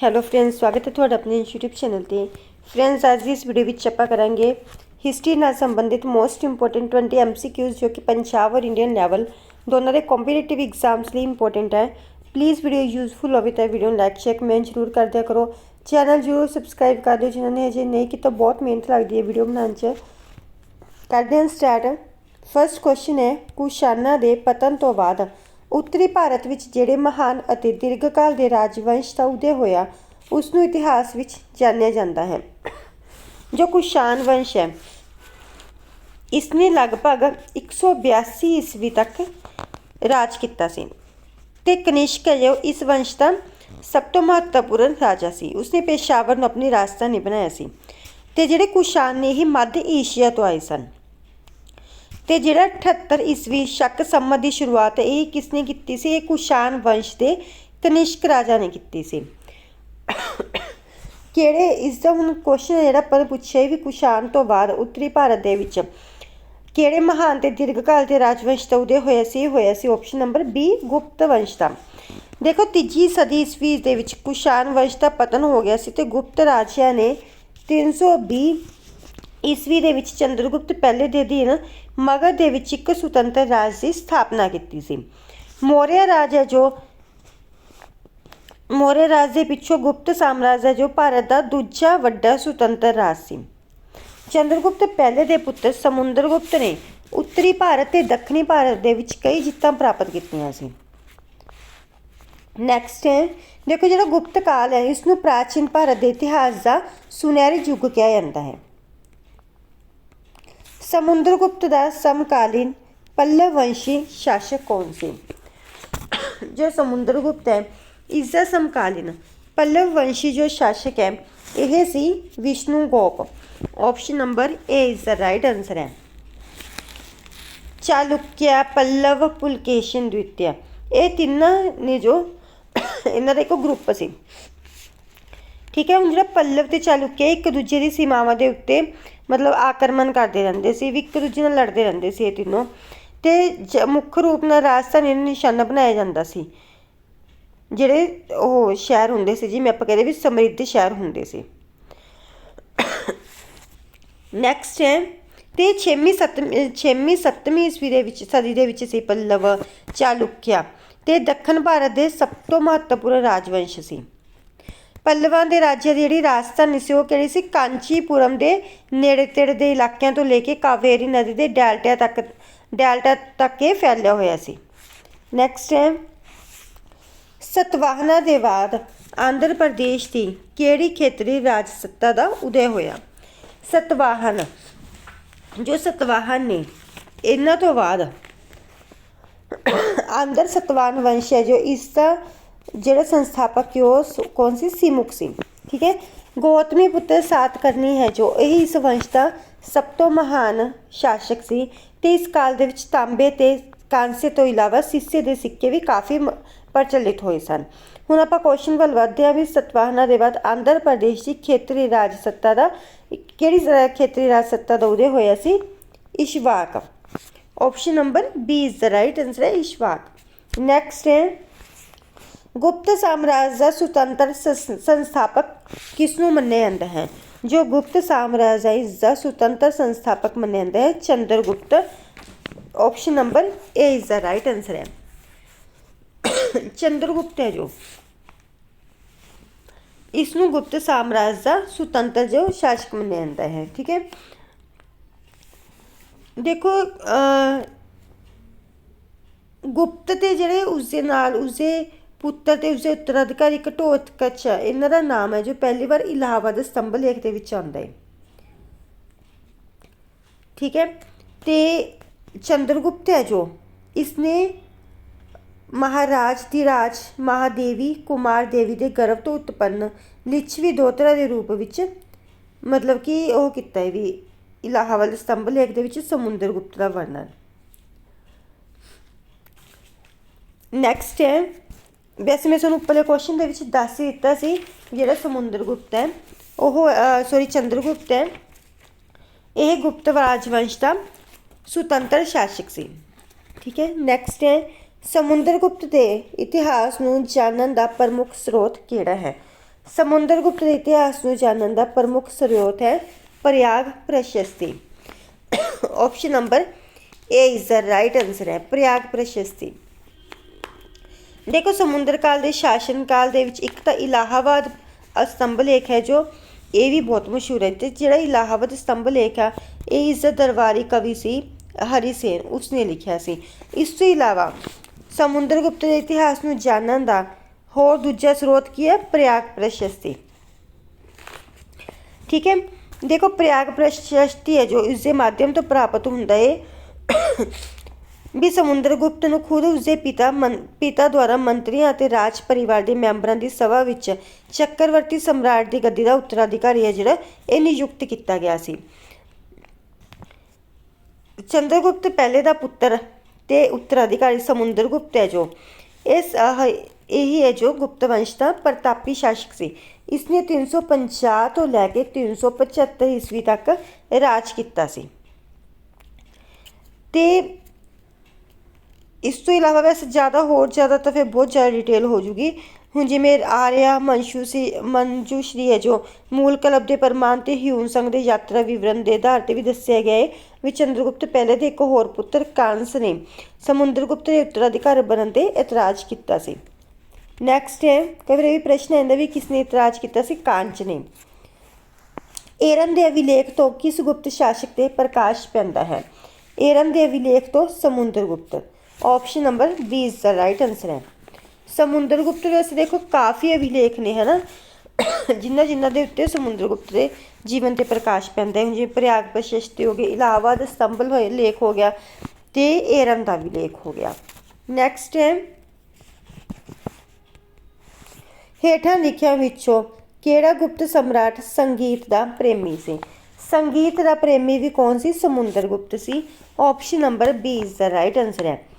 Hello friends ਸਵਾਗਤ ਹੈ ਤੁਹਾਡਾ ਆਪਣੇ YouTube ਚੈਨਲ ਤੇ। ਫਰੈਂਡਸ ਅੱਜ ਦੀ ਇਸ ਵੀਡੀਓ ਵਿੱਚ ਆਪਾਂ ਕਰਾਂਗੇ ਹਿਸਟਰੀ ਨਾਲ ਸੰਬੰਧਿਤ ਮੋਸਟ ਇੰਪੋਰਟੈਂਟ 20 MCQs ਜੋ ਕਿ ਪੰਜਾਬ ਔਰ ਇੰਡੀਅਨ ਲੈਵਲ ਦੋਨਾਂ ਦੇ ਕੰਪੀਟੀਟਿਵ ਐਗਜ਼ਾਮਸ ਲਈ ਇੰਪੋਰਟੈਂਟ ਹੈ। ਪਲੀਜ਼ ਵੀਡੀਓ ਯੂਜ਼ਫੁਲ ਹੋਵੇ ਤਾਂ ਵੀਡੀਓ ਨੂੰ ਲਾਈਕ ਸ਼ੇਅਰ ਕਮੈਂਟ ਜ਼ਰੂਰ ਕਰ ਦਿਆ ਕਰੋ। ਚੈਨਲ ਜ਼ਰੂਰ ਸਬਸਕ੍ਰਾਈਬ ਕਰ ਦਿਓ ਜਿਨ੍ਹਾਂ ਨੇ ਅਜੇ ਨਹੀਂ ਕੀਤਾ, ਬਹੁਤ ਮਿਹਨਤ ਲੱਗਦੀ ਹੈ ਵੀਡੀਓ ਬਣਾਉਣ 'ਚ। ਕਰਦੇ ਹਾਂ ਸਟਾਰਟ ਫਰਸਟ ਕੁਐਸਚਨ ਹੈ, ਕੁਸ਼ਾਨਾ ਦੇ ਪਤਨ ਤੋਂ ਬਾਅਦ ਉੱਤਰੀ ਭਾਰਤ ਵਿੱਚ ਜਿਹੜੇ ਮਹਾਨ ਅਤੇ ਦੀਰਘਕਾਲ ਦੇ ਰਾਜਵੰਸ਼ ਦਾ ਉਦੈ ਹੋਇਆ ਉਸ ਨੂੰ ਇਤਿਹਾਸ ਵਿੱਚ ਜਾਣਿਆ ਜਾਂਦਾ ਹੈ, ਜੋ ਕੁਸ਼ਾਨ ਵੰਸ਼ ਹੈ। ਇਸ ਨੇ ਲਗਭਗ 182 ਈਸਵੀ ਤੱਕ ਰਾਜ ਕੀਤਾ ਸੀ ਤੇ ਕਨਿਸ਼ਕ ਜੋ ਇਸ ਵੰਸ਼ ਦਾ ਸਭ ਤੋਂ ਮਹੱਤਵਪੂਰਨ ਰਾਜਾ ਸੀ। ਉਸਨੇ ਪੇਸ਼ਾਵਰ ਨੂੰ ਆਪਣੀ ਰਾਜਧਾਨੀ ਬਣਾਇਆ ਸੀ ਤੇ ਜਿਹੜੇ ਕੁਸ਼ਾਨ ਨੇ ਇਹ ਮੱਧ ਏਸ਼ੀਆ ਤੋਂ ਆਏ ਸਨ। ਤੇ ਜਿਹੜਾ 78 ਈਸਵੀ ਸ਼ੱਕ ਸੰਮਤ ਦੀ ਸ਼ੁਰੂਆਤ ਇਹ ਕਿਸ ਨੇ ਕੀਤੀ ਸੀ? ਇਹ ਕੁਸ਼ਾਨ ਵੰਸ਼ ਦੇ ਕਨਿਸ਼ਕ ਰਾਜਾ ਨੇ ਕੀਤੀ ਸੀ। ਕਿਹੜੇ? ਇਸ ਦਾ ਹੁਣ ਕੁਐਸਚਨ ਜਿਹੜਾ ਆਪਾਂ ਪੁੱਛਿਆ ਵੀ ਕੁਸ਼ਾਨ ਤੋਂ ਬਾਅਦ ਉੱਤਰੀ ਭਾਰਤ ਦੇ ਵਿੱਚ ਕਿਹੜੇ ਮਹਾਨ ਤੇ ਦੀਰਘਕਾਲ ਦੇ ਰਾਜਵੰਸ਼ ਦਾ ਉਦੈ ਹੋਇਆ ਸੀ? ਇਹ ਹੋਇਆ ਸੀ ਆਪਸ਼ਨ ਨੰਬਰ ਬੀ ਗੁਪਤ ਵੰਸ਼ ਦਾ। ਦੇਖੋ, ਤੀਜੀ ਸਦੀ ਈਸਵੀ ਦੇ ਵਿੱਚ ਕੁਸ਼ਾਨ ਵੰਸ਼ ਦਾ ਪਤਨ ਹੋ ਗਿਆ ਸੀ ਤੇ ਗੁਪਤ ਰਾਜਿਆਂ ਨੇ 320 ਈਸਵੀ ਦੇ ਵਿੱਚ ਚੰਦਰਗੁਪਤ ਪਹਿਲੇ ਦੇ ਅਧੀਨ ਮਗਧ ਦੇ ਵਿੱਚ ਇੱਕ ਸੁਤੰਤਰ ਰਾਜ ਦੀ ਸਥਾਪਨਾ ਕੀਤੀ ਸੀ। ਮੌਰਿਆ ਰਾਜ ਹੈ ਜੋ ਮੌਰਿਆ ਰਾਜ ਦੇ ਪਿੱਛੋਂ ਗੁਪਤ ਸਾਮਰਾਜ ਹੈ ਜੋ ਭਾਰਤ ਦਾ ਦੂਜਾ ਵੱਡਾ ਸੁਤੰਤਰ ਰਾਜ ਸੀ। ਚੰਦਰਗੁਪਤ ਪਹਿਲੇ ਦੇ ਪੁੱਤਰ ਸਮੁੰਦਰਗੁਪਤ ਨੇ ਉੱਤਰੀ ਭਾਰਤ ਤੇ ਦੱਖਣੀ ਭਾਰਤ ਦੇ ਵਿੱਚ ਕਈ ਜਿੱਤਾਂ ਪ੍ਰਾਪਤ ਕੀਤੀਆਂ ਸੀ। ਨੈਕਸਟ ਹੈ। ਦੇਖੋ ਜਿਹੜਾ ਗੁਪਤ ਕਾਲ ਹੈ ਇਸ ਨੂੰ ਪ੍ਰਾਚੀਨ ਭਾਰਤ ਦੇ ਇਤਿਹਾਸ ਦਾ ਸੁਨਹਿਰੀ ਯੁੱਗ ਕਿਹਾ ਜਾਂਦਾ ਹੈ। ਸਮੁੰਦਰਗੁਪਤ ਦਾ ਸਮਕਾਲੀਨ ਪੱਲਵ ਵੰਸ਼ੀ ਸ਼ਾਸਕ ਕੌਣ ਸੀ? ਜੋ ਸਮੁੰਦਰਗੁਪਤ ਹੈ, ਇਸ ਦਾ ਸਮਕਾਲੀਨ ਪੱਲਵ ਵੰਸ਼ੀ ਜੋ ਸ਼ਾਸਕ ਹੈ, ਇਹ ਸੀ Vishnu Gop. Option number A is the right answer ਹੈ। ਚਾਲੁਕਿਆ ਪੱਲਵ ਪੁਲਕੇਸ਼ਨ ਦਵਿਤਿਆ ਇਹ ਤਿੰਨਾਂ ਨੇ ਜੋ ਇਹਨਾਂ ਦਾ ਇੱਕ ਗਰੁੱਪ ਸੀ। ਠੀਕ ਹੈ, ਹੁਣ ਜਿਹੜਾ ਪੱਲਵ ਤੇ ਚਾਲੁਕਿਆ ਇੱਕ ਦੂਜੇ ਦੀ ਸੀਮਾਵਾਂ ਦੇ ਉੱਤੇ ਮਤਲਬ ਆਕਰਮਣ ਕਰਦੇ ਰਹਿੰਦੇ ਸੀ, ਵੀ ਇੱਕ ਦੂਜੇ ਨਾਲ ਲੜਦੇ ਰਹਿੰਦੇ ਸੀ ਇਹ ਤਿੰਨੋਂ। ਤੇ ਜ- ਮੁੱਖ ਰੂਪ ਨਾਲ ਰਾਜਧਾਨੀ ਨੂੰ ਨਿਸ਼ਾਨਾ ਬਣਾਇਆ ਜਾਂਦਾ ਸੀ। ਜਿਹੜੇ ਉਹ ਸ਼ਹਿਰ ਹੁੰਦੇ ਸੀ, ਜਿਵੇਂ ਆਪਾਂ ਕਹਿੰਦੇ ਵੀ ਸਮਰਿੱਧ ਸ਼ਹਿਰ ਹੁੰਦੇ ਸੀ। ਨੈਕਸਟ ਹੈ, ਤੇ 6ਵੀਂ 7ਵੀਂ 6ਵੀਂ 7ਵੀਂ ਈਸਵੀ ਦੇ ਵਿੱਚ, ਸਦੀ ਦੇ ਵਿੱਚ ਸੀ ਪੱਲਵ ਚਾਲੁਕਿਆ। ਤੇ ਦੱਖਣ ਭਾਰਤ ਦੇ ਸਭ ਤੋਂ ਮਹੱਤਵਪੂਰਨ ਰਾਜਵੰਸ਼ ਸੀ। ਪੱਲਵਾਂ ਦੇ ਰਾਜਿਆਂ ਦੀ ਜਿਹੜੀ ਰਾਜਧਾਨੀ ਸੀ, ਉਹ ਕਿਹੜੀ ਸੀ? ਕਾਂਚੀਪੁਰਮ ਦੇ ਨੇੜੇ ਤੇੜੇ ਦੇ ਇਲਾਕਿਆਂ ਤੋਂ ਲੈ ਕੇ ਕਾਵੇਰੀ ਨਦੀ ਦੇ ਡੈਲਟਾ ਤੱਕ ਡੈਲਟਾ ਤੱਕ ਇਹ ਫੈਲਿਆ ਹੋਇਆ ਸੀ। ਨੈਕਸਟ ਹੈ ਸਤਵਾਹਨਾ ਦੇ ਬਾਅਦ ਆਂਧਰ ਪ੍ਰਦੇਸ਼ ਦੀ ਕਿਹੜੀ ਖੇਤਰੀ ਰਾਜ ਸੱਤਾ ਦਾ ਉਦੈ ਹੋਇਆ? ਸਤਵਾਹਨ, ਜੋ ਸਤਵਾਹਨ ਨੇ, ਇਹਨਾਂ ਤੋਂ ਬਾਅਦ ਆਂਧਰ ਸਤਵਾਹਨ ਵੰਸ਼ ਹੈ, ਜੋ ਇਸ ਦਾ ਜਿਹੜੇ ਸੰਸਥਾਪਕ ਹੈ ਉਹ ਸ- ਕੌਣ ਸੀ? ਸੀਮੁਖ ਸੀ ਠੀਕ ਹੈ? ਗੋਤਮੀ ਪੁੱਤਰ ਸਾਤ ਕਰਨੀ ਹੈ ਜੋ ਇਹ ਇਸ ਵੰਸ਼ ਦਾ ਸਭ ਤੋਂ ਮਹਾਨ ਸ਼ਾਸਕ ਸੀ ਤੇ ਇਸ ਕਾਲ ਦੇ ਵਿੱਚ ਤਾਂਬੇ ਤੇ ਕਾਂਸੇ ਤੋਂ ਇਲਾਵਾ ਸੀਸੇ ਦੇ ਸਿੱਕੇ ਵੀ ਕਾਫੀ ਮ- ਪ੍ਰਚਲਿਤ ਹੋਏ ਸਨ। ਹੁਣ ਆਪਾਂ ਕੁਐਸਚਨ ਵੱਲ ਵਧਦੇ ਹਾਂ ਵੀ ਸਤਵਾਹਨਾ ਦੇ ਬਾਅਦ ਆਂਧਰ ਪ੍ਰਦੇਸ਼ ਦੀ ਖੇਤਰੀ ਰਾਜ ਸੱਤਾ ਦਾ ਕਿਹੜੀ ਖੇਤਰੀ ਰਾਜ ਸੱਤਾ ਦਾ ਉਦੈ ਹੋਇਆ ਸੀ? Ishvak. Option number B is the right answer ਹੈ ਇਸ਼ਵਾਕ। ਨੈਕਸਟ ਹੈ ਗੁਪਤ ਸਾਮਰਾਜ ਦਾ ਸੁਤੰਤਰ ਸੰਸਥਾਪਕ ਕਿਸ ਨੂੰ ਮੰਨਿਆ ਜਾਂਦਾ ਹੈ? ਜੋ ਗੁਪਤ ਸਾਮਰਾਜ ਹੈ ਇਸ ਦਾ ਸੁਤੰਤਰ ਸੰਸਥਾਪਕ ਮੰਨਿਆ ਜਾਂਦਾ ਹੈ, Chandragupta. Option number A is the right answer ਹੈ। ਚੰਦਰਗੁਪਤ ਹੈ ਜੋ। ਇਸ ਨੂੰ ਗੁਪਤ ਸਾਮਰਾਜ ਦਾ ਸੁਤੰਤਰ ਜੋ ਸ਼ਾਸਕ ਮੰਨਿਆ ਜਾਂਦਾ ਹੈ, ਠੀਕ ਹੈ? ਦੇਖੋ ਗੁਪਤ ਤੇ ਜਿਹੜੇ ਉਸਦੇ ਨਾਲ ਉਸਦੇ ਪੁੱਤਰ ਤੇ ਉਸਦੇ ਉੱਤਰਾਧਿਕਾਰੀ ਘਟੋਤਕਚ ਹੈ। ਇਹਨਾਂ ਦਾ ਨਾਮ ਹੈ ਜੋ ਪਹਿਲੀ ਵਾਰ ਇਲਾਹਾਬਾਦ ਸਤੰਭ ਲੇਖ ਦੇ ਵਿੱਚ ਆਉਂਦਾ ਹੈ। ਠੀਕ ਹੈ? ਤੇ ਚੰਦਰਗੁਪਤ ਹੈ ਜੋ। ਇਸਨੇ ਮਹਾਰਾਜ ਦੀ ਰਾਜ ਮਹਾਦੇਵੀ ਕੁਮਾਰ ਦੇਵੀ ਦੇ ਗਰਭ ਤੋਂ ਉਤਪੰਨ ਲਿਛਵੀ ਦੋਤਰਾ ਦੇ ਰੂਪ ਵਿੱਚ ਮਤਲਬ ਕਿ ਉਹ ਕੀਤਾ ਹੈ ਵੀ ਇਲਾਹਾਬਾਦ ਸਤੰਭ ਲੇਖ ਦੇ ਵਿੱਚ ਸਮੁੰਦਰ ਗੁਪਤ ਦਾ ਵਰਣਨ। ਨੈਕਸਟ ਹੈ ਵੈਸੇ ਮੈਂ ਤੁਹਾਨੂੰ ਉੱਪਰਲੇ ਕੁਐਸਚਨ ਦੇ ਵਿੱਚ ਦੱਸ ਹੀ ਦਿੱਤਾ ਸੀ, ਜਿਹੜਾ ਸਮੁੰਦਰ ਗੁਪਤ ਹੈ, ਉਹ ਸੌਰੀ ਚੰਦਰਗੁਪਤ ਹੈ। ਇਹ ਗੁਪਤ ਰਾਜਵੰਸ਼ ਦਾ ਸੁਤੰਤਰ ਸ਼ਾਸਕ ਸੀ। ਠੀਕ ਹੈ ਨੈਕਸਟ ਹੈ, ਸਮੁੰਦਰ ਗੁਪਤ ਦੇ ਇਤਿਹਾਸ ਨੂੰ ਜਾਣਨ ਦਾ ਪ੍ਰਮੁੱਖ ਸਰੋਤ ਕਿਹੜਾ ਹੈ? ਸਮੁੰਦਰ ਗੁਪਤ ਦੇ ਇਤਿਹਾਸ ਨੂੰ ਜਾਣਨ ਦਾ ਪ੍ਰਮੁੱਖ ਸਰੋਤ ਹੈ Prayag Prashasti. Option number A is the right answer ਹੈ, ਪ੍ਰਯਾਗ ਪ੍ਰਸ਼ਸਤੀ। ਦੇਖੋ ਸਮੁੰਦਰ ਕਾਲ ਦੇ, ਸ਼ਾਸਨ ਕਾਲ ਦੇ ਵਿੱਚ ਇੱਕ ਤਾਂ ਇਲਾਹਾਬਾਦ ਅਸਤੰਭ ਲੇਖ ਹੈ ਜੋ ਇਹ ਵੀ ਬਹੁਤ ਮਸ਼ਹੂਰ ਹੈ। ਤੇ ਜਿਹੜਾ ਇਲਾਹਾਬਾਦ ਸਤੰਭ ਲੇਖ ਆ, ਇਹ ਇਸ ਦਾ ਦਰਬਾਰੀ ਕਵੀ ਸੀ, ਹਰੀ ਸੇਨ, ਉਸਨੇ ਲਿਖਿਆ ਸੀ। ਇਸ ਤੋਂ ਇਲਾਵਾ ਸਮੁੰਦਰ ਗੁਪਤ ਦੇ ਇਤਿਹਾਸ ਨੂੰ ਜਾਣਨ ਦਾ ਹੋਰ ਦੂਜਾ ਸਰੋਤ ਕੀ ਹੈ? ਪ੍ਰਯਾਗ ਪ੍ਰਸ਼ਸਤੀ। ਠੀਕ ਹੈ? ਦੇਖੋ ਪ੍ਰਯਾਗ ਪ੍ਰਸ਼ਸਤੀ ਹੈ ਜੋ ਇਸ ਦੇ ਮਾਧਿਅਮ ਤੋਂ ਪ੍ਰਾਪਤ ਹੁੰਦਾ ਹੈ। ਵੀ ਸਮੁੰਦਰ ਗੁਪਤ ਨੂੰ ਖੁਦ ਉਸਦੇ ਪਿਤਾ ਪਿਤਾ ਦੁਆਰਾ ਮੰਤਰੀਆਂ ਅਤੇ ਰਾਜ ਪਰਿਵਾਰ ਦੇ ਮੈਂਬਰਾਂ ਦੀ ਸਭਾ ਵਿੱਚ ਚੱਕਰਵਰਤੀ ਸਮਰਾਟ ਦੀ ਗੱਦੀ ਦਾ ਉੱਤਰਾਧਿਕਾਰੀ ਹੈ ਜਿਹੜਾ ਇਹ ਨਿਯੁਕਤ ਕੀਤਾ ਗਿਆ ਸੀ। ਚੰਦਰਗੁਪਤ ਪਹਿਲੇ ਦਾ ਪੁੱਤਰ ਤੇ ਉੱਤਰਾਧਿਕਾਰੀ ਸਮੁੰਦਰਗੁਪਤ ਹੈ ਜੋ। ਇਸ ਆਹ ਇਹੀ ਹੈ ਜੋ ਗੁਪਤ ਵੰਸ਼ ਦਾ ਪ੍ਰਤਾਪੀ ਸ਼ਾਸਕ ਸੀ। ਇਸਨੇ 350 ਤੋਂ ਲੈ ਕੇ 375 ਈਸਵੀ ਤੱਕ ਰਾਜ ਕੀਤਾ ਸੀ। ਤੇ ਇਸ ਤੋਂ ਇਲਾਵਾ ਵੈਸੇ ਜ਼ਿਆਦਾ ਹੋਰ ਜ਼ਿਆਦਾ ਤਾਂ ਫਿਰ ਬਹੁਤ ਜ਼ਿਆਦਾ ਡਿਟੇਲ ਹੋ ਜੂਗੀ। ਹੁਣ ਜਿਵੇਂ ਆਰਿਆ ਮੰਸ਼ੂ ਸੀ ਮੰਜੂਸ਼ਰੀ ਹੈ ਜੋ ਮੂਲ ਕਲਬ ਦੇ ਪਰਮਾਨ ਤੇ ਹਿਊਨ ਸੰਘ ਦੇ ਯਾਤਰਾ ਵਿਵਰਣ ਦੇ ਆਧਾਰ ਤੇ ਵੀ ਦੱਸਿਆ ਗਿਆ ਹੈ ਵੀ ਚੰਦਰਗੁਪਤ ਪਹਿਲੇ ਦੇ ਇੱਕ ਹੋਰ ਪੁੱਤਰ ਕਾਂਸ ਨੇ ਸਮੁੰਦਰਗੁਪਤ ਦੇ ਉੱਤਰਾਧਿਕਾਰੀ ਬਣਨ ਤੇ ਇਤਰਾਜ਼ ਕੀਤਾ ਸੀ। ਨੈਕਸਟ ਹੈ, ਕਈ ਵਾਰ ਇਹ ਵੀ ਪ੍ਰਸ਼ਨ ਆਉਂਦਾ ਵੀ ਕਿਸ ਨੇ ਇਤਰਾਜ਼ ਕੀਤਾ ਸੀ? ਕਾਂਚ ਨੇ। ਏਰਨ ਦੇ ਅਭਿਲੇਖ ਤੋਂ ਕਿਸ ਗੁਪਤ ਸ਼ਾਸਕ ਤੇ ਪ੍ਰਕਾਸ਼ ਪੈਂਦਾ ਹੈ? ਏਰਨ ਦੇ ਅਭਿਲੇਖ ਤੋਂ Samudragupta. Option number 20 is the right answer ਹੈ ਸਮੁੰਦਰਗੁਪਤ ਵੈਸੇ ਦੇਖੋ ਕਾਫੀ ਅਭਿਲੇਖ ਨੇ, ਹਨਾ? ਜਿਨ੍ਹਾਂ ਜਿਨ੍ਹਾਂ ਦੇ ਉੱਤੇ ਸਮੁੰਦਰ ਗੁਪਤ ਦੇ ਜੀਵਨ ਤੇ ਪ੍ਰਕਾਸ਼ ਪੈਂਦਾ ਹੈ ਜਿਵੇਂ ਪ੍ਰਯਾਗ ਪ੍ਰਸ਼ਸਤੀ ਹੋ ਗਈ ਇਲਾਹਾਬਾਦ ਸਤੰਭਲ ਹੋਏ ਲੇਖ ਹੋ ਗਿਆ ਤੇ ਏਰਨ ਦਾ ਵੀ ਲੇਖ ਹੋ ਗਿਆ। ਨੈਕਸਟ ਹੈ। ਹੇਠਾਂ ਲਿਖਿਆਂ ਵਿੱਚੋਂ ਕਿਹੜਾ ਗੁਪਤ ਸਮਰਾਟ ਸੰਗੀਤ ਦਾ ਪ੍ਰੇਮੀ ਸੀ? ਸੰਗੀਤ ਦਾ ਪ੍ਰੇਮੀ ਵੀ ਕੌਣ ਸੀ? ਸਮੁੰਦਰ ਗੁਪਤ ਸੀ। Option number 20 is the right answer ਹੈ।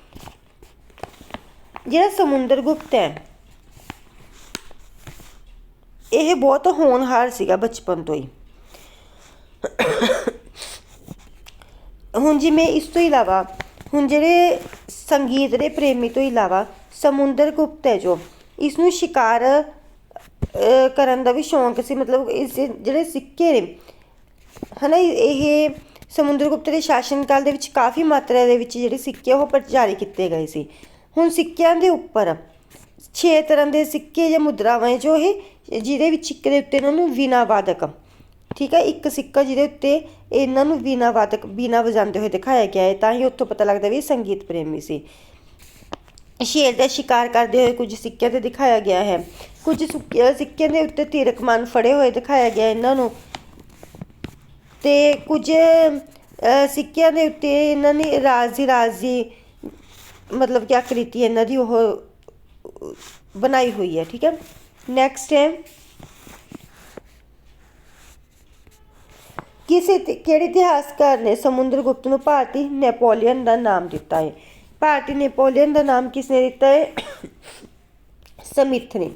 ਜਿਹੜਾ ਸਮੁੰਦਰ ਗੁਪਤ ਹੈ, ਇਹ ਬਹੁਤ ਹੋਣਹਾਰ ਸੀਗਾ ਬਚਪਨ ਤੋਂ ਹੀ। ਹੁਣ ਜਿਵੇਂ ਇਸ ਤੋਂ ਇਲਾਵਾ, ਹੁਣ ਜਿਹੜੇ ਸੰਗੀਤ ਦੇ ਪ੍ਰੇਮੀ ਤੋਂ ਇਲਾਵਾ ਸਮੁੰਦਰ ਗੁਪਤ ਹੈ ਜੋ ਇਸ ਨੂੰ ਸ਼ਿਕਾਰ ਕਰਨ ਦਾ ਵੀ ਸ਼ੌਂਕ ਸੀ, ਮਤਲਬ ਇਸ ਜਿਹੜੇ ਸਿੱਕੇ ਨੇ, ਹਨਾ, ਇਹ ਸਮੁੰਦਰ ਸਮੁੰਦਰਗੁਪਤ ਦੇ ਸ਼ਾਸਨ ਕਾਲ ਦੇ ਵਿੱਚ ਕਾਫੀ ਮਾਤਰਾ ਦੇ ਵਿੱਚ ਜਿਹੜੇ ਸਿੱਕੇ ਉਹ ਪਰ ਜਾਰੀ ਕੀਤੇ ਗਏ ਸੀ। ਹੁਣ ਸਿੱਕਿਆਂ ਦੇ ਉੱਪਰ। ਛੇ ਤਰ੍ਹਾਂ ਦੇ ਸਿੱਕੇ ਜਾਂ ਮੁਦਰਾਵਾਂ ਹੈ ਜੋ ਇਹ, ਜਿਹਦੇ ਵਿੱਚ ਇੱਕ ਦੇ ਉੱਤੇ ਇਹਨਾਂ ਨੂੰ ਵੀਣਾ ਵਾਦਕ ਠੀਕ ਹੈ, ਇੱਕ ਸਿੱਕਾ ਜਿਹਦੇ ਉੱਤੇ ਇਹਨਾਂ ਨੂੰ ਬਿਨਾ ਵਾਦਕ ਬਿਨਾ ਵਜਾਉਂਦੇ ਹੋਏ ਦਿਖਾਇਆ ਗਿਆ ਹੈ, ਤਾਂ ਹੀ ਉੱਥੋਂ ਪਤਾ ਲੱਗਦਾ ਵੀ ਇਹ ਸੰਗੀਤ ਪ੍ਰੇਮੀ ਸੀ। ਸ਼ੇਰ ਦਾ ਸ਼ਿਕਾਰ ਕਰਦੇ ਹੋਏ ਕੁਝ ਸਿੱਕਿਆਂ ਤੇ ਦਿਖਾਇਆ ਗਿਆ ਹੈ। ਕੁਝ ਸੁੱਕੇ- ਸਿੱਕਿਆਂ ਦੇ ਉੱਤੇ ਤੀਰਕਮਾਨ ਫੜੇ ਹੋਏ ਦਿਖਾਇਆ ਗਿਆ ਇਹਨਾਂ ਨੂੰ। ਤੇ ਕੁਝ ਸਿੱਕਿਆਂ ਦੇ ਉੱਤੇ ਇਹਨਾਂ ਨੇ ਰਾਜੀ ਰਾਜੀ ਮਤਲਬ ਕਿ ਆਕ੍ਰਿਤੀ ਇਹਨਾਂ ਦੀ, ਉਹ ਬਣਾਈ ਹੋਈ ਹੈ, ਠੀਕ ਹੈ। ਨੈਕਸਟ ਹੈ। ਕਿਸੇ ਤੇ- ਕਿਹੜੇ ਇਤਿਹਾਸਕਾਰ ਨੇ ਸਮੁੰਦਰ ਗੁਪਤ ਨੂੰ ਭਾਰਤੀ ਨੈਪੋਲੀਅਨ ਦਾ ਨਾਮ ਦਿੱਤਾ ਹੈ? ਭਾਰਤੀ ਨੈਪੋਲੀਅਨ ਦਾ ਨਾਮ ਕਿਸ ਨੇ ਦਿੱਤਾ ਹੈ? ਸਮਿਥ ਨੇ।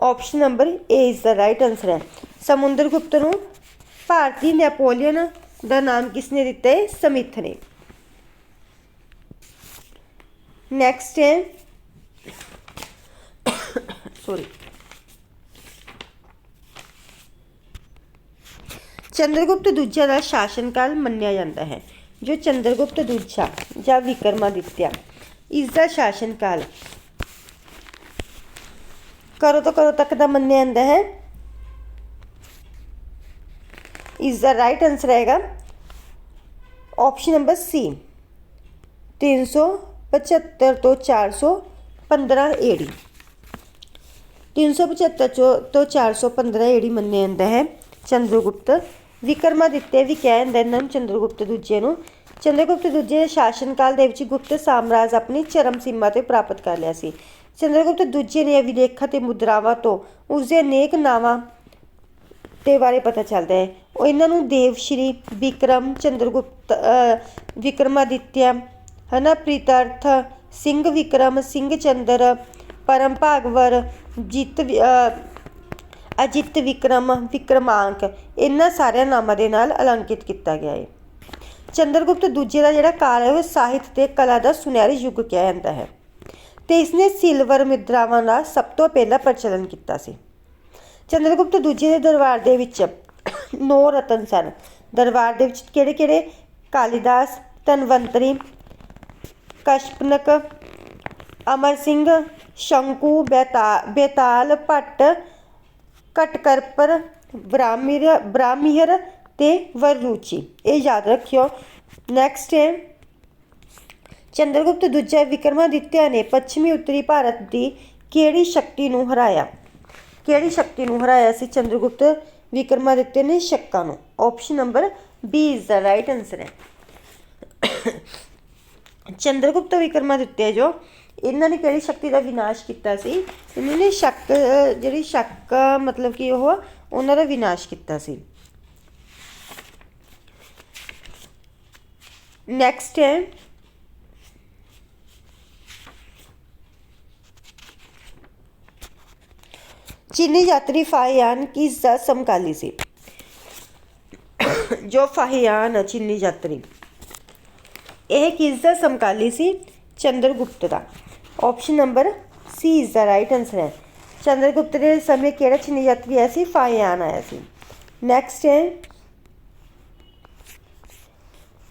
Option number A is the right answer ਹੈ। ਸਮੁੰਦਰ ਗੁਪਤ ਨੂੰ ਭਾਰਤੀ ਨੈਪੋਲੀਅਨ ਦਾ ਨਾਮ ਕਿਸ ਨੇ ਦਿੱਤਾ ਹੈ? ਸਮਿਥ ਨੇ। ਨੈਕਸਟ ਹੈ ਸੌਰੀ ਚੰਦਰਗੁਪਤ ਦੂਜਾ ਦਾ ਸ਼ਾਸਨਕਾਲ ਮੰਨਿਆ ਜਾਂਦਾ ਹੈ ਜੋ ਚੰਦਰਗੁਪਤ ਦੂਜਾ ਜਾਂ ਵਿਕਰਮਾਦਿੱਤਿਆ ਇਸ ਦਾ ਸ਼ਾਸਨਕਾਲ ਕਰੋ ਤੋਂ ਕਰੋ ਤੱਕ ਦਾ ਮੰਨਿਆ ਜਾਂਦਾ ਹੈ ਇਸ ਦਾ ਰਾਈਟ ਆਨਸਰ ਹੈਗਾ ਆਪਸ਼ਨ ਨੰਬਰ ਸੀ 375 ਤੋਂ 415 ਏਡੀ 375 ਚੋਂ ਤੋਂ 415 ਏੜੀ ਮੰਨਿਆ ਜਾਂਦਾ ਹੈ। ਚੰਦਰਗੁਪਤ ਵਿਕਰਮਾਦਿੱਤੇ ਵੀ ਕਿਹਾ ਜਾਂਦਾ ਇਹਨਾਂ ਨੂੰ ਚੰਦਰਗੁਪਤ ਦੂਜੇ ਨੂੰ। ਚੰਦਰਗੁਪਤ ਦੂਜੇ ਦੇ ਸ਼ਾਸਨਕਾਲ ਦੇ ਵਿੱਚ ਗੁਪਤ ਸਾਮਰਾਜ ਆਪਣੀ ਚਰਮ ਸੀਮਾ ਤੇ ਪ੍ਰਾਪਤ ਕਰ ਲਿਆ ਸੀ। ਚੰਦਰਗੁਪਤ ਦੂਜੇ ਨੇ ਅਭਿਲੇਖਾਂ ਤੇ ਮੁਦਰਾਵਾਂ ਤੋਂ ਉਸਦੇ ਅਨੇਕ ਨਾਵਾਂ ਦੇ ਬਾਰੇ ਪਤਾ ਚੱਲਦਾ ਹੈ। ਉਹ ਇਹਨਾਂ ਨੂੰ ਦੇਵ ਸ਼੍ਰੀ ਵਿਕਰਮ ਚੰਦਰਗੁਪਤ ਅ, ਵਿਕਰਮਾਦਿੱਤਿਆ ਹਨਾ ਪ੍ਰੀਤਾਰਥ, ਸਿੰਘ ਵਿਕਰਮ, ਸਿੰਘ ਚੰਦਰ, ਪਰਮ ਭਾਗਵਰ, ਜਿੱਤ ਅਜਿਤ ਵਿਕਰਮ, ਵਿਕਰਮਾਂਕ। ਇਹਨਾਂ ਸਾਰਿਆਂ ਨਾਮਾਂ ਦੇ ਨਾਲ ਅਲੰਕਿਤ ਕੀਤਾ ਗਿਆ ਹੈ ਚੰਦਰਗੁਪਤ ਦੂਜੇ ਦਾ ਜਿਹੜਾ ਕਾਲ ਹੈ, ਉਹ ਸਾਹਿਤ ਤੇ ਕਲਾ ਦਾ ਸੁਨਹਿਰੀ ਯੁੱਗ ਕਿਹਾ ਜਾਂਦਾ ਹੈ। ਤੇ ਇਸਨੇ ਸਿਲਵਰ ਮੁਦਰਾਵਾਂ ਦਾ ਸਭ ਤੋਂ ਪਹਿਲਾਂ ਪ੍ਰਚਲਨ ਕੀਤਾ ਸੀ। ਚੰਦਰਗੁਪਤ ਦੂਜੇ ਦੇ ਦਰਬਾਰ ਦੇ ਵਿੱਚ ਨੌ ਰਤਨ ਸਨ। ਦਰਬਾਰ ਦੇ ਵਿੱਚ ਕਿਹੜੇ ਕਿਹੜੇ ਕਾਲੀਦਾਸ, ਧਨਵੰਤਰੀ ਕਸ਼ਪਨਕ, ਅਮਰ ਸਿੰਘ, ਸ਼ੰਕੂ, ਬੇਤਾ, ਬੇਤਾਲ, ਭੱਟ, ਕਟਕਰਪਰ, ਬ੍ਰਾਹਮਿਰ, ਬ੍ਰਾਹਮਿਹਰ ਤੇ ਵਰਰੂਚੀ। ਇਹ ਯਾਦ ਰੱਖਿਓ। ਨੈਕਸਟ ਹੈ। ਚੰਦਰਗੁਪਤ ਦੂਜਾ ਵਿਕਰਮਾਦਿੱਤਿਆ ਨੇ ਪੱਛਮੀ ਉੱਤਰੀ ਭਾਰਤ ਦੀ ਕਿਹੜੀ ਸ਼ਕਤੀ ਨੂੰ ਹਰਾਇਆ? ਕਿਹੜੀ ਸ਼ਕਤੀ ਨੂੰ ਹਰਾਇਆ ਸੀ ਚੰਦਰਗੁਪਤ ਵਿਕਰਮਾਦਿੱਤਿਆ ਨੇ? ਸ਼ੱਕਾਂ ਨੂੰ। Option number B is the right answer ਹੈ। ਚੰਦਰਗੁਪਤ ਵਿਕਰਮਾਦਿੱਤਿਆ ਜੋ। ਇਹਨਾਂ ਨੇ ਕਿਹੜੀ ਸ਼ਕਤੀ ਦਾ ਵਿਨਾਸ਼ ਕੀਤਾ ਸੀ? ਇਹਨਾਂ ਨੇ ਸ਼ੱਕ, ਜਿਹੜੀ ਸ਼ੱਕ, ਮਤਲਬ ਕਿ ਉਹ, ਉਹਨਾਂ ਦਾ ਵਿਨਾਸ਼ ਕੀਤਾ ਸੀ। ਨੈਕਸਟ ਹੈ। ਚੀਨੀ ਯਾਤਰੀ ਫਾਹਿਆਨ ਕਿਸ ਦਾ ਸਮਕਾਲੀ ਸੀ? ਜੋ ਫਾਹਿਆਨ ਹੈ ਚੀਨੀ ਯਾਤਰੀ। ਇਹ ਕਿਸ ਦਾ ਸਮਕਾਲੀ ਸੀ ਚੰਦਰਗੁਪਤ ਦਾ option number C is the right answer ਹੈ ਚੰਦਰਗੁਪਤ ਦੇ ਸਮੇਂ ਕਿਹੜਾ ਚੀਨੀ ਯਾਤਰੀ ਆਇਆ ਸੀ ਫਾਹਿਆਨ ਆਇਆ ਸੀ ਨੈਕਸਟ ਹੈ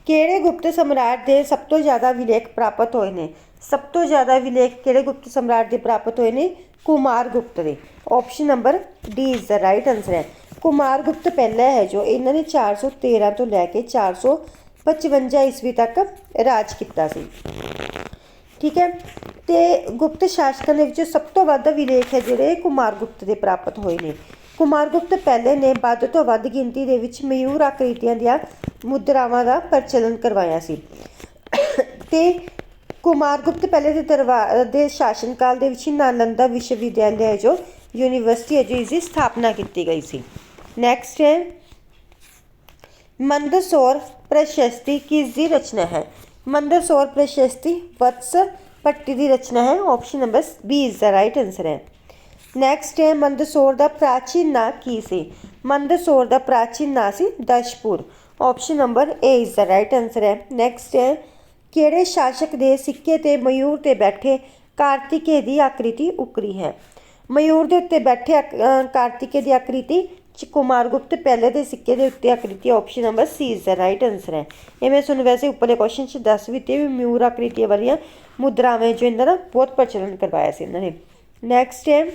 ਕਿਹੜੇ ਗੁਪਤ ਸਮਰਾਟ ਦੇ ਸਭ ਤੋਂ ਜ਼ਿਆਦਾ ਵਿਲੇਖ ਪ੍ਰਾਪਤ ਹੋਏ ਨੇ ਸਭ ਤੋਂ ਜ਼ਿਆਦਾ ਵਿਲੇਖ ਕਿਹੜੇ ਗੁਪਤ ਸਮਰਾਟ ਦੇ ਪ੍ਰਾਪਤ ਹੋਏ ਨੇ ਕੁਮਾਰ ਗੁਪਤ ਦੇ option number D is the right answer ਹੈ ਕੁਮਾਰ ਗੁਪਤ ਪਹਿਲਾ ਹੈ ਜੋ ਇਹਨਾਂ ਨੇ 413 ਤੋਂ ਲੈ ਕੇ 455 ਈਸਵੀ ਤੱਕ ਰਾਜ ਕੀਤਾ ਸੀ। ਠੀਕ ਹੈ? ਤੇ ਗੁਪਤ ਸ਼ਾਸਕਾਂ ਦੇ ਵਿੱਚੋਂ ਸਭ ਤੋਂ ਵੱਧ ਵਿਲੇਖ ਹੈ ਜਿਹੜੇ ਕੁਮਾਰ ਗੁਪਤ ਦੇ ਪ੍ਰਾਪਤ ਹੋਏ ਨੇ। ਕੁਮਾਰ ਗੁਪਤ ਪਹਿਲੇ ਨੇ ਵੱਧ ਤੋਂ ਵੱਧ ਗਿਣਤੀ ਦੇ ਵਿੱਚ ਮਯੂਰ ਆਕ੍ਰਿਤੀਆਂ ਦੀਆਂ ਮੁਦਰਾਵਾਂ ਦਾ ਪ੍ਰਚਲਨ ਕਰਵਾਇਆ ਸੀ। ਤੇ ਕੁਮਾਰ ਗੁਪਤ ਪਹਿਲੇ ਦੇ ਦਰਬਾਰ ਦੇ ਸ਼ਾਸਨਕਾਲ ਦੇ ਵਿੱਚ ਨਾਲੰਦਾ ਵਿਸ਼ਵ ਵਿਦਿਆਲਿਆ ਹੈ ਜੋ ਯੂਨੀਵਰਸਿਟੀ ਹੈ, ਜੋ ਇਸ ਦੀ ਸਥਾਪਨਾ ਕੀਤੀ ਗਈ ਸੀ। ਨੈਕਸਟ ਹੈ। ਮੰਦਸੌਰ ਪ੍ਰਸ਼ਸਤੀ ਕਿਸ ਦੀ ਰਚਨਾ ਹੈ? ਮੰਦਸੌਰ ਪ੍ਰਸ਼ਸਤੀ ਭੱਟੀ ਦੀ ਰਚਨਾ ਹੈ। Option number B is the right answer ਹੈ। ਨੈਕਸਟ ਹੈ, ਮੰਦਸੌਰ ਦਾ ਪ੍ਰਾਚੀਨ ਨਾਂ ਕੀ ਸੀ? ਮੰਦਸੌਰ ਦਾ ਪ੍ਰਾਚੀਨ ਨਾਂ ਸੀ Dashpur. Option number A is the right answer ਹੈ। ਨੈਕਸਟ ਹੈ, ਕਿਹੜੇ ਸ਼ਾਸਕ ਦੇ ਸਿੱਕੇ ਤੇ ਮਯੂਰ ਤੇ ਬੈਠੇ ਕਾਰਤਿਕੇ ਦੀ ਆਕ੍ਰਿਤੀ ਉਕਰੀ ਹੈ? ਮਯੂਰ ਦੇ ਉੱਤੇ ਬੈਠੇ ਆਕ- ਕਾਰਤਿਕੇ ਦੀ ਆਕ੍ਰਿਤੀ ਕੁਮਾਰ ਗੁਪਤ ਪਹਿਲੇ ਦੇ ਸਿੱਕੇ ਦੇ ਉੱਤੇ ਆਕ੍ਰਿਤੀ option number C is the right answer ਹੈ। ਇਹ ਮੈਂ ਤੁਹਾਨੂੰ ਵੈਸੇ ਉੱਪਰਲੇ ਕੁਐਸਚਨ ਚ ਦੱਸ ਵੀ ਤੇ ਵੀ ਮਯੂਰ ਆਕ੍ਰਿਤੀ ਵਾਲੀਆਂ ਮੁਦਰਾਵਾਂ ਜੋ ਇਹਨਾਂ ਦਾ ਬਹੁਤ ਪ੍ਰਚਲਨ ਕਰਵਾਇਆ ਸੀ ਇਹਨਾਂ ਨੇ। ਨੈਕਸਟ ਹੈ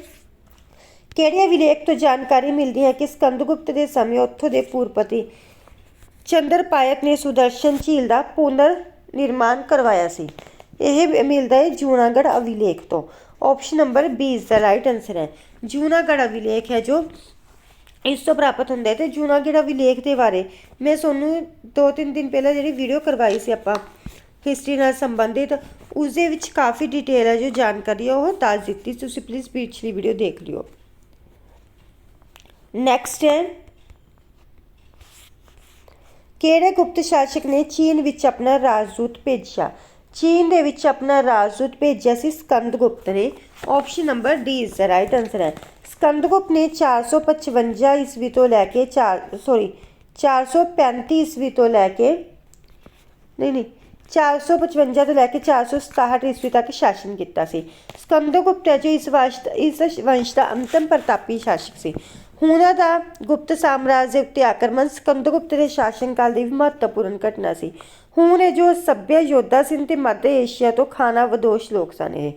ਕਿਹੜੇ ਵਿਲੇਖ ਤੋਂ ਜਾਣਕਾਰੀ ਮਿਲਦੀ ਹੈ ਕਿ ਸਕੰਦਗੁਪਤ ਦੇ ਸਮੇਂ ਉੱਥੋਂ ਦੇ ਪੂਰਪਤੀ ਚੰਦਰਪਾਇਕ ਨੇ ਸੁਦਰਸ਼ਨ ਝੀਲ ਦਾ ਪੁਨਰ ਨਿਰਮਾਣ ਕਰਵਾਇਆ ਸੀ। ਇਹ ਮਿਲਦਾ ਹੈ ਜੂਨਾਗੜ੍ਹ ਅਭਿਲੇਖ ਤੋਂ। Option number B is the right answer ਹੈ। ਜੂਨਾਗੜ੍ਹ ਅਭਿਲੇਖ ਹੈ ਜੋ ਇਸ ਤੋਂ ਪ੍ਰਾਪਤ ਹੁੰਦਾ ਹੈ ਤੇ ਜੂਨਾਗੜ੍ਹ ਵਿਲੇਖ ਦੇ ਬਾਰੇ। ਮੈਂ ਤੁਹਾਨੂੰ ਦੋ ਤਿੰਨ ਦਿਨ ਪਹਿਲਾਂ ਜਿਹੜੀ ਵੀਡੀਓ ਕਰਵਾਈ ਸੀ ਆਪਾਂ ਹਿਸਟਰੀ ਨਾਲ ਸੰਬੰਧਿਤ ਉਸ ਦੇ ਵਿੱਚ ਕਾਫੀ ਡਿਟੇਲ ਹੈ ਜੋ ਜਾਣਕਾਰੀ ਹੈ, ਉਹ ਦੱਸ ਦਿੱਤੀ। ਤੁਸੀਂ ਪਲੀਜ਼ ਪਿਛਲੀ ਵੀਡੀਓ ਦੇਖ ਲਿਓ। ਨੈਕਸਟ ਹੈ। ਕਿਹੜੇ ਗੁਪਤ ਸ਼ਾਸਕ ਨੇ ਚੀਨ ਵਿੱਚ ਆਪਣਾ ਰਾਜਦੂਤ ਭੇਜਿਆ? ਚੀਨ ਦੇ ਵਿੱਚ ਆਪਣਾ ਰਾਜਦੂਤ ਭੇਜਿਆ ਸੀ ਸਕੰਦਗੁਪਤ ਨੇ। Option number D is the right answer ਹੈ ਸਕੰਦਗੁਪਤ ਨੇ 455 ਈਸਵੀ ਤੋਂ ਲੈ ਕੇ 4 ਸੌਰੀ 435 ਈਸਵੀ ਤੋਂ ਲੈ ਕੇ ਨਹੀਂ ਨਹੀਂ 455 ਤੋਂ ਲੈ ਕੇ 467 ਈਸਵੀ ਤੱਕ ਸ਼ਾਸਨ ਕੀਤਾ ਸੀ ਸਕੰਦਗੁਪਤ ਜੋ ਇਸ ਵੰਸ਼ ਇਸ ਵੰਸ਼ ਦਾ ਅੰਤਮ ਪ੍ਰਤਾਪੀ ਸ਼ਾਸਕ ਸੀ ਹੁਣਾਂ ਦਾ ਗੁਪਤ ਸਾਮਰਾਜ ਦੇ ਉੱਤੇ ਆਕਰਮਣ ਸਕੰਦਗੁਪਤ ਦੇ ਸ਼ਾਸਨ ਕਾਲ ਦੀ ਵੀ ਮਹੱਤਵਪੂਰਨ ਘਟਨਾ ਸੀ ਹੁਣ ਇਹ ਜੋ ਸੱਭਿਆ ਯੋਧਾ ਸੀ ਤੇ ਮੱਧ ਏਸ਼ੀਆ ਤੋਂ ਖਾਨਾ ਵਿਦੋਸ਼ ਲੋਕ ਸਨ ਇਹ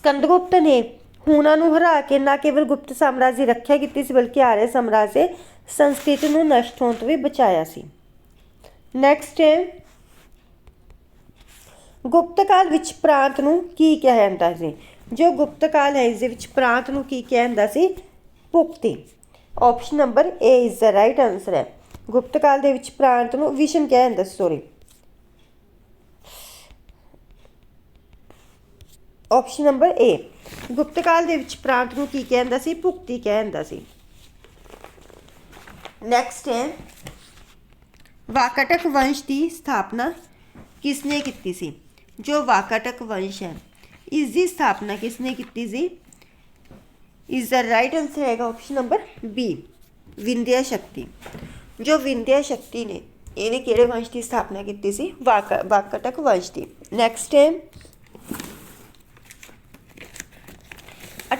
ਸਕੰਦਗੁਪਤ ਨੇ ਹੁਣਾਂ ਨੂੰ ਹਰਾ ਕੇ ਨਾ ਕੇਵਲ ਗੁਪਤ ਸਾਮਰਾਜ ਦੀ ਰੱਖਿਆ ਕੀਤੀ ਸੀ, ਬਲਕਿ ਆਰਿਆ ਸਾਮਰਾਜ ਦੇ ਸੰਸਕ੍ਰਿਤੀ ਨੂੰ ਨਸ਼ਟ ਹੋਣ ਤੋਂ ਵੀ ਬਚਾਇਆ ਸੀ। ਨੈਕਸਟ ਹੈ, ਗੁਪਤ ਕਾਲ ਵਿੱਚ ਪ੍ਰਾਂਤ ਨੂੰ ਕੀ ਕਿਹਾ ਜਾਂਦਾ ਸੀ? ਜੋ ਗੁਪਤ ਕਾਲ ਹੈ ਇਸ ਦੇ ਵਿੱਚ ਪ੍ਰਾਂਤ ਨੂੰ ਕੀ ਕਿਹਾ ਜਾਂਦਾ ਸੀ? ਭੁਕਤੀ। Option number A is the right answer ਹੈ। ਗੁਪਤ ਕਾਲ ਦੇ ਵਿੱਚ ਪ੍ਰਾਂਤ ਨੂੰ ਵਿਸ਼ਨ ਕਿਹਾ ਜਾਂਦਾ ਸੀ sorry option number A Gupta ਕਾਲ ਦੇ ਵਿੱਚ ਪ੍ਰਾਂਤ ਨੂੰ ਕੀ ਕਿਹਾ ਜਾਂਦਾ ਸੀ? ਭੁਗਤੀ ਕਿਹਾ ਜਾਂਦਾ ਸੀ। ਨੈਕਸਟ ਹੈ, ਵਾਕਟਕ ਵੰਸ਼ ਦੀ ਸਥਾਪਨਾ ਕਿਸਨੇ ਕੀਤੀ ਸੀ? ਜੋ ਵਾਕਟਕ ਵੰਸ਼ ਹੈ ਇਸ ਦੀ ਸਥਾਪਨਾ ਕਿਸਨੇ ਕੀਤੀ ਸੀ? ਇਸ ਦਾ ਰਾਈਟ ਆਨਸਰ ਹੈਗਾ option number B Vindhya Shakti. ਜੋ ਵਿੰਧਿਆ ਸ਼ਕਤੀ ਨੇ, ਇਹਨੇ ਕਿਹੜੇ ਵੰਸ਼ ਦੀ ਸਥਾਪਨਾ ਕੀਤੀ ਸੀ? ਵਾਕ, ਵਾਕਟਕ ਵੰਸ਼ ਦੀ। ਨੈਕਸਟ ਹੈ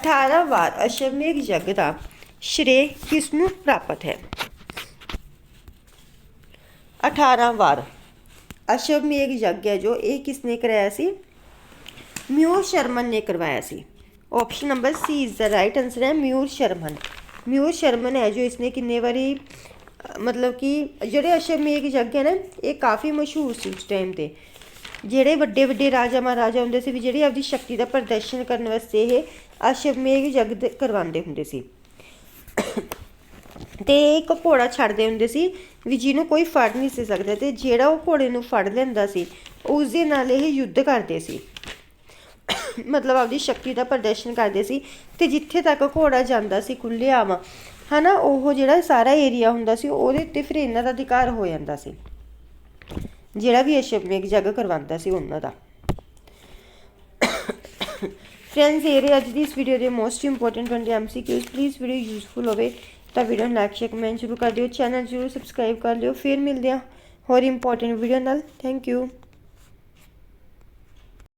18 ਵਾਰ ਅਸ਼ਵਮੇਘ ਯੱਗ ਦਾ ਸ਼੍ਰੇ ਕਿਸ ਨੂੰ ਪ੍ਰਾਪਤ ਹੈ? 18 ਵਾਰ ਅਸ਼ਵਮੇਘ ਯੱਗ ਹੈ ਜੋ ਇਹ ਕਿਸ ਨੇ ਕਰਾਇਆ ਸੀ? ਮਿਊਰ ਸ਼ਰਮਨ ਨੇ ਕਰਵਾਇਆ ਸੀ। Option number C is the right answer ਹੈ ਮਿਊਰ ਸ਼ਰਮਨ। ਮਿਊਰ ਸ਼ਰਮਨ ਹੈ ਜੋ ਇਸਨੇ ਕਿੰਨੇ ਵਾਰੀ ਮਤਲਬ ਕਿ ਜਿਹੜੇ ਅਸ਼ਵਮੇਘ ਯੱਗ ਹੈ ਨਾ, ਇਹ ਕਾਫੀ ਮਸ਼ਹੂਰ ਸੀ ਉਸ ਟਾਈਮ ਤੇ। ਜਿਹੜੇ ਵੱਡੇ ਵੱਡੇ ਰਾਜਾ ਮਹਾਰਾਜਾ ਹੁੰਦੇ ਸੀ ਵੀ ਜਿਹੜੀ ਆਪਦੀ ਸ਼ਕਤੀ ਦਾ ਪ੍ਰਦਰਸ਼ਨ ਕਰਨ ਵਾਸਤੇ ਇਹ ਅਸ਼ਵਮੇਘ ਯੱਗ ਦੇ- ਕਰਵਾਉਂਦੇ ਹੁੰਦੇ ਸੀ। ਤੇ ਇੱਕ ਘੋੜਾ ਛੱਡਦੇ ਹੁੰਦੇ ਸੀ ਵੀ ਜਿਹਨੂੰ ਕੋਈ ਫੜ ਨਹੀਂ ਸੀ ਸਕਦਾ ਤੇ ਜਿਹੜਾ ਉਹ ਘੋੜੇ ਨੂੰ ਫੜ ਲੈਂਦਾ ਸੀ ਉਸ ਦੇ ਨਾਲ ਇਹ ਯੁੱਧ ਕਰਦੇ ਸੀ। ਮਤਲਬ ਆਪਦੀ ਸ਼ਕਤੀ ਦਾ ਪ੍ਰਦਰਸ਼ਨ ਕਰਦੇ ਸੀ ਤੇ ਜਿੱਥੇ ਤੱਕ ਘੋੜਾ ਜਾਂਦਾ ਸੀ ਖੁੱਲ੍ਹੇਆਮ ਹਨਾ, ਉਹ ਜਿਹੜਾ ਸਾਰਾ ਏਰੀਆ ਹੁੰਦਾ ਸੀ, ਉਹਦੇ ਉੱਤੇ ਫਿਰ ਇਹਨਾਂ ਦਾ ਅਧਿਕਾਰ ਹੋ ਜਾਂਦਾ ਸੀ। ਜਿਹੜਾ ਵੀ ਅਸ਼ਵਮੇਘ ਜੱਗ ਕਰਵਾਉਂਦਾ ਸੀ ਉਹਨਾਂ ਦਾ। ਫਰੈਂਡਸ ਇਹ ਰਹੇ ਅੱਜ ਦੀ ਇਸ ਵੀਡੀਓ ਦੇ most important 20 MCQs please video useful ਹੋਵੇ ਤਾਂ ਵੀਡੀਓ ਨੂੰ ਲਾਈਕ ਸ਼ੇਅਰ ਕਮੈਂਟ ਜ਼ਰੂਰ ਕਰ ਦਿਓ। ਚੈਨਲ ਜ਼ਰੂਰ ਸਬਸਕ੍ਰਾਈਬ ਕਰ ਲਿਓ। ਫਿਰ ਮਿਲਦੇ ਹਾਂ ਹੋਰ ਇੰਪੋਰਟੈਂਟ ਵੀਡੀਓ ਨਾਲ। Thank you